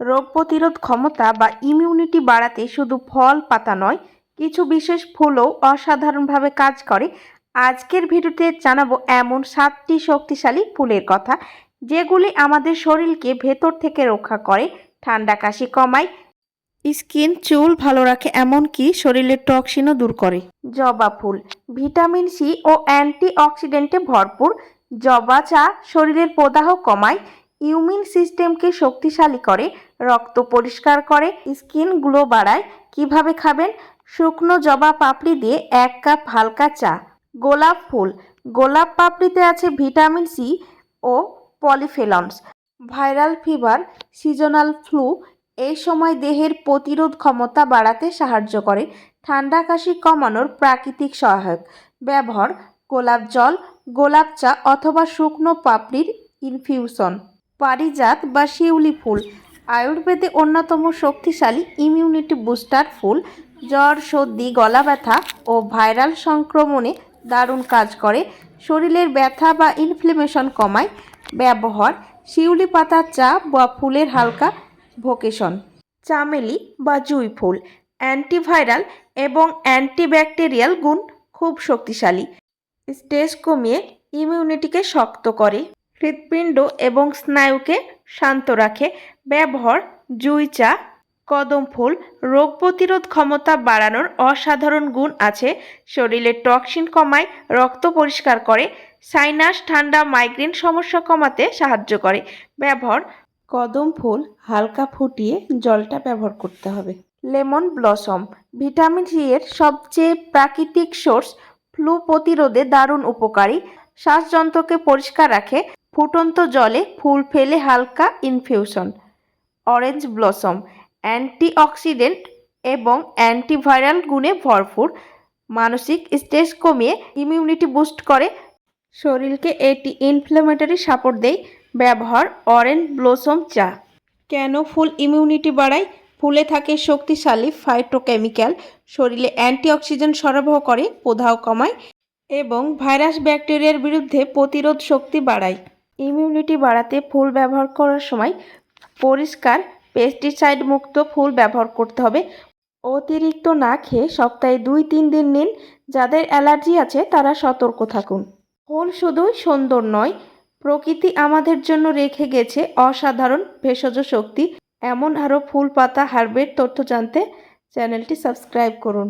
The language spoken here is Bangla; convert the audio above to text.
রোগ প্রতিরোধ ক্ষমতা বা ইমিউনিটি বাড়াতে শুধু ফল, পাতা নয়, কিছু বিশেষ ফুলও অসাধারণভাবে কাজ করে। আজকের ভিডিওতে জানাব এমন সাতটি শক্তিশালী ফুলের কথা, যেগুলি আমাদের শরীরকে ভেতর থেকে রক্ষা করে, ঠান্ডা কাশি কমায়, স্কিন, চুল ভালো রাখে, এমনকি শরীরের টক্সিনও দূর করে। জবা ফুল, ভিটামিন সি ও অ্যান্টি অক্সিডেন্টে ভরপুর। জবা চা শরীরের প্রদাহ কমায় ইমিউন সিস্টেমকে শক্তিশালী করে রক্ত পরিষ্কার করে স্কিন গ্লো বাড়ায়। কীভাবে খাবেন? শুকনো জবা পাপড়ি দিয়ে এক কাপ হালকা চা। গোলাপ ফুল। গোলাপ পাপড়িতে আছে ভিটামিন সি ও polyphenols. Viral fever, seasonal flu, এই সময় দেহের প্রতিরোধ ক্ষমতা বাড়াতে সাহায্য করে। ঠান্ডা কাশি কমানোর প্রাকৃতিক সহায়ক। ব্যবহার, গোলাপ জল, গোলাপ চা অথবা শুকনো পাপড়ির ইনফিউশন, পারিজাত বা শিউলি ফুল। আয়ুর্বেদে অন্যতম শক্তিশালী ইমিউনিটি বুস্টার ফুল, জ্বর, সর্দি, গলা ব্যথা ও ভাইরাল সংক্রমণে দারুণ কাজ করে। শরীরের ব্যথা বা ইনফ্লেমেশন কমায়। ব্যবহার, শিউলি পাতার চা বা ফুলের হালকা ভোকেশন। চামেলি বা জুঁই ফুল অ্যান্টিভাইরাল এবং অ্যান্টিব্যাকটেরিয়াল গুণ খুব শক্তিশালী। স্ট্রেস কমিয়ে ইমিউনিটিকে শক্ত করে। হৃৎপিণ্ড এবং স্নায়ুকে শান্ত রাখে। ব্যবহার, জুঁই চা, কদম ফুল, রোগ প্রতিরোধ ক্ষমতা বাড়ানোর অসাধারণ গুণ আছে। শরীরে টক্সিন কমায়, রক্ত পরিষ্কার করে, সাইনাস, ঠান্ডা, মাইগ্রেন সমস্যা কমাতে সাহায্য করে। ব্যবহার, কদম ফুল হালকা ফুটিয়ে জলটা ব্যবহার করতে হবে। লেমন ব্লসম, ভিটামিন সি এর সবচেয়ে প্রাকৃতিক সোর্স, ফ্লু প্রতিরোধে দারুণ উপকারী। শ্বাসযন্ত্রকে পরিষ্কার রাখে, ফুটন্ত জলে ফুল ফেলে হালকা ইনফিউশন। অরেঞ্জ ব্লসম, অ্যান্টিঅক্সিডেন্ট এবং অ্যান্টিভাইরাল গুণে ভরপুর, মানসিক স্ট্রেস কমিয়ে ইমিউনিটি বুস্ট করে। শরীরকে এটি ইনফ্লেমেটরি সাপোর্ট দেয়। ব্যবহার অরেঞ্জ ব্লসম চা। কেন ফুল ইমিউনিটি বাড়ায়? ফুলে থাকে শক্তিশালী ফাইটোকেমিক্যাল শরীরে অ্যান্টিঅক্সিডেন্ট সরবরাহ করে, প্রদাহ কমায় এবং ভাইরাস ব্যাকটেরিয়ার বিরুদ্ধে প্রতিরোধ শক্তি বাড়ায়। ইমিউনিটি বাড়াতে ফুল ব্যবহার করার সময় পরিষ্কার পেস্টিসাইড মুক্ত ফুল ব্যবহার করতে হবে। অতিরিক্ত না খেয়ে সপ্তাহে দুই তিন দিন নিন। যাদের অ্যালার্জি আছে, তারা সতর্ক থাকুন। ফুল শুধুই সুন্দর নয়, প্রকৃতি আমাদের জন্য রেখে গেছে অসাধারণ ভেষজ শক্তি। এমন আরও ফুল, পাতা হার্বের তথ্য জানতে চ্যানেলটি সাবস্ক্রাইব করুন।